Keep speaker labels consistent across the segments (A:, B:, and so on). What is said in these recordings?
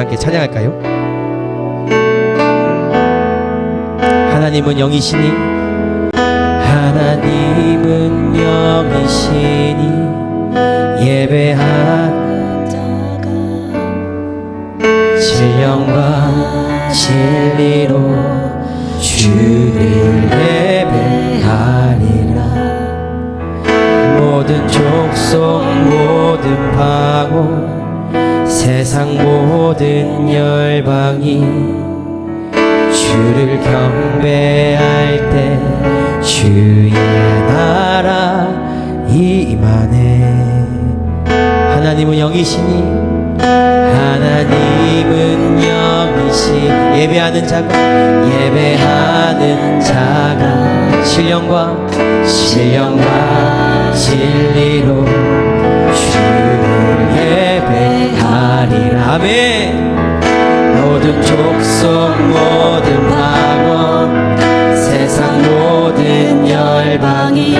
A: 함께 찬양할까요? 하나님은 영이시니? 하나님은 영이시니? 예배 하 자가 진령과 진리로 주를 예배하리라. 모든 족속 모든 파고 세상 모든 열방이 주를 경배할 때 주의 나라 이만해. 하나님은 영이시니 하나님은 영이시. 예배하는 자가 예배하는 자가 신령과 신령과 진리로 하리라 아멘. 모든 족속 모든 방언 세상 모든 열방이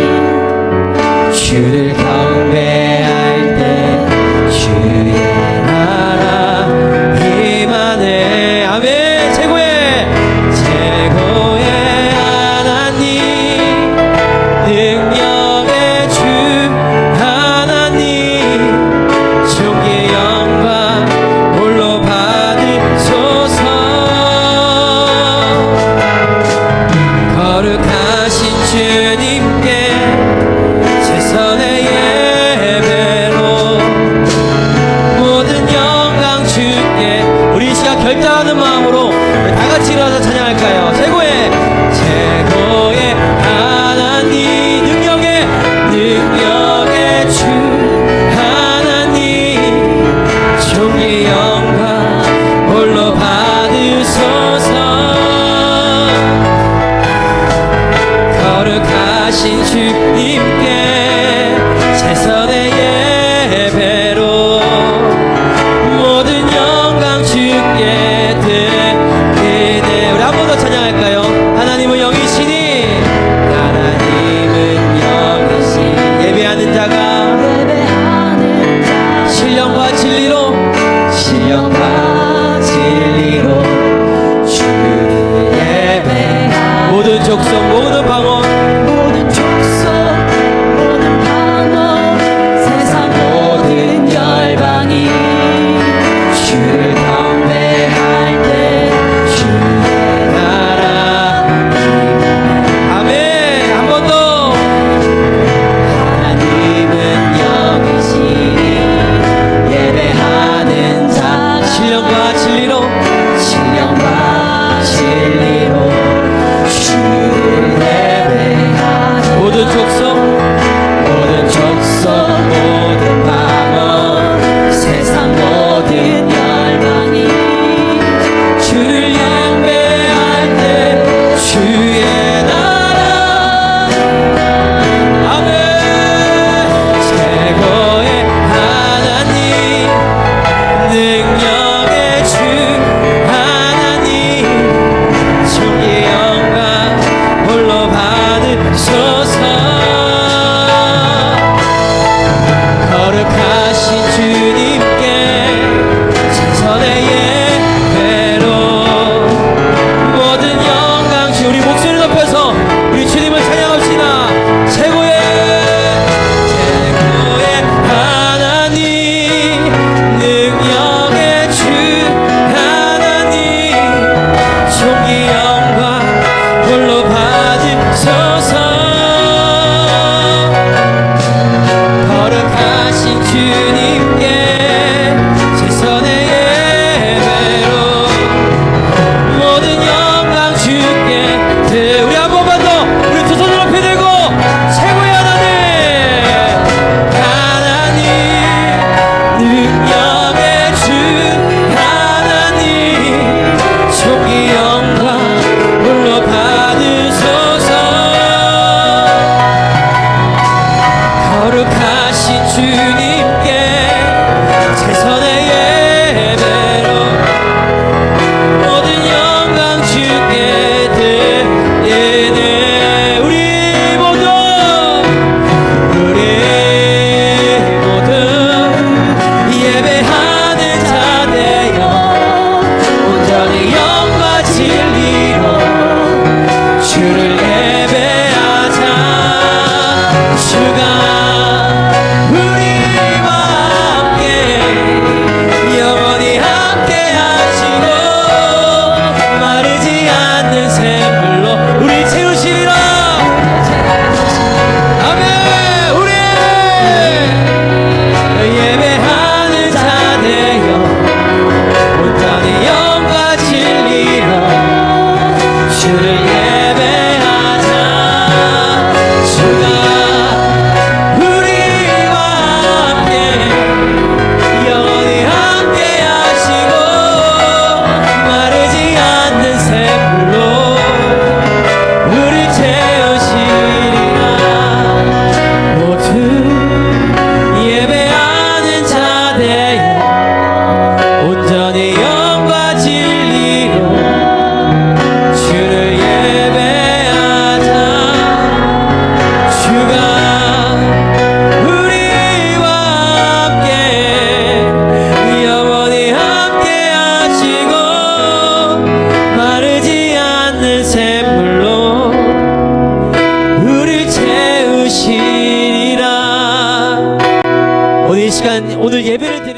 A: 주를 경배 seu que são 다시 주님께 제선 시간 오늘 예배를 드리면